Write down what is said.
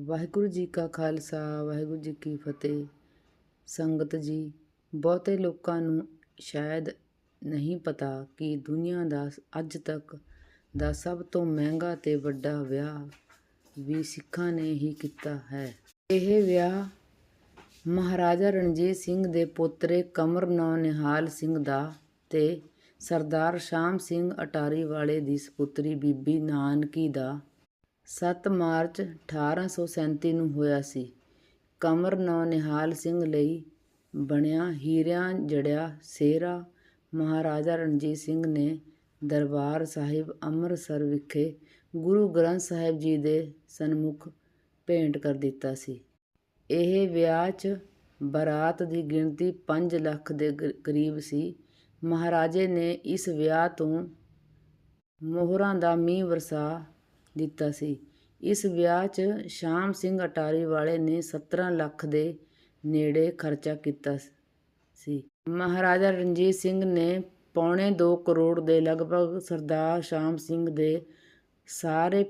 ਵਾਹਿਗੁਰੂ ਜੀ ਕਾ ਖਾਲਸਾ, ਵਾਹਿਗੁਰੂ ਜੀ ਕੀ ਫਤਿਹ। ਸੰਗਤ ਜੀ, ਬਹੁਤੇ ਲੋਕਾਂ ਨੂੰ ਸ਼ਾਇਦ ਨਹੀਂ ਪਤਾ ਕਿ ਦੁਨੀਆ ਦਾ ਅੱਜ ਤੱਕ ਦਾ ਸਭ ਤੋਂ ਮਹਿੰਗਾ ਤੇ ਵੱਡਾ ਵਿਆਹ ਵੀ ਸਿੱਖਾਂ ਨੇ ਹੀ ਕੀਤਾ ਹੈ। ਇਹ ਵਿਆਹ ਮਹਾਰਾਜਾ ਰਣਜੀਤ ਸਿੰਘ ਦੇ ਪੋਤਰੇ ਕਮਰ ਨੌ ਨਿਹਾਲ ਸਿੰਘ ਦਾ ਤੇ ਸਰਦਾਰ ਸ਼ਾਮ ਸਿੰਘ ਅਟਾਰੀ ਵਾਲੇ ਦੀ ਸਪੁੱਤਰੀ ਬੀਬੀ ਨਾਨਕੀ ਦਾ ਸੱਤ ਮਾਰਚ 1837 ਨੂੰ ਹੋਇਆ ਸੀ। ਕਮਰ ਨੌ ਨਿਹਾਲ ਸਿੰਘ ਲਈ ਬਣਿਆ ਹੀਰਿਆਂ ਜੜਿਆ ਸਿਹਰਾ ਮਹਾਰਾਜਾ ਰਣਜੀਤ ਸਿੰਘ ਨੇ ਦਰਬਾਰ ਸਾਹਿਬ ਅੰਮ੍ਰਿਤਸਰ ਵਿਖੇ ਗੁਰੂ ਗ੍ਰੰਥ ਸਾਹਿਬ ਜੀ ਦੇ ਸਨਮੁਖ ਭੇਂਟ ਕਰ ਦਿੱਤਾ ਸੀ। ਇਹ ਵਿਆਹ 'ਚ ਬਰਾਤ ਦੀ ਗਿਣਤੀ 5 ਲੱਖ ਦੇ ਕਰੀਬ ਸੀ। ਮਹਾਰਾਜੇ ਨੇ ਇਸ ਵਿਆਹ ਤੋਂ ਮੋਹਰਾਂ ਦਾ ਮੀਂਹ ਵਰਸਾ ਦਿੱਤਾ ਸੀ। ਇਸ ਵਿਆਹ 'ਚ ਸ਼ਾਮ ਸਿੰਘ ਅਟਾਰੀ ਵਾਲੇ ਨੇ 17 ਲੱਖ ਦੇ ਨੇੜੇ ਖਰਚਾ ਕੀਤਾ ਸੀ। ਮਹਾਰਾਜਾ ਰਣਜੀਤ ਸਿੰਘ ਨੇ ਪੌਣੇ 2 ਕਰੋੜ ਦੇ ਲਗਭਗ ਸਰਦਾਰ ਸ਼ਾਮ ਸਿੰਘ ਦੇ ਸਾਰੇ